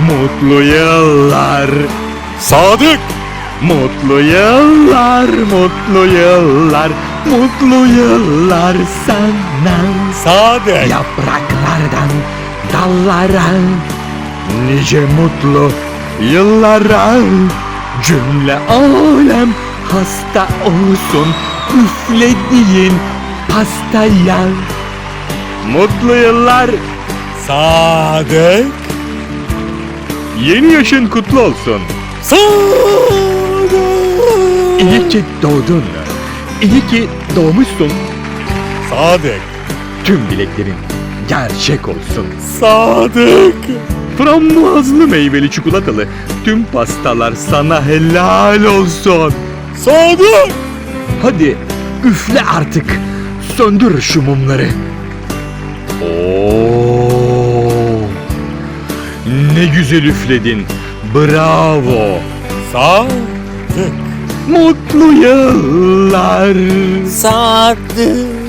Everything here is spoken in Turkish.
Mutlu yıllar. Sadık. Mutlu yıllar, mutlu yıllar, mutlu yıllar sana. Sadık. Yapraklardan dallara Nice mutlu yıllara Cümle alem hasta olsun Üflediğin pastaya Mutlu yıllar Sadık. Yeni yaşın kutlu olsun. İyi ki doğdun İyi ki doğmuşsun Sadık. Tüm dileklerin gerçek olsun Sadık. Frambuazlı meyveli çikolatalı tüm pastalar sana helal olsun. Sadık. Hadi üfle artık. Söndür şu mumları. Oo! Ne güzel üfledin. Bravo. Sadık. Mutlu yıllar. Sadık.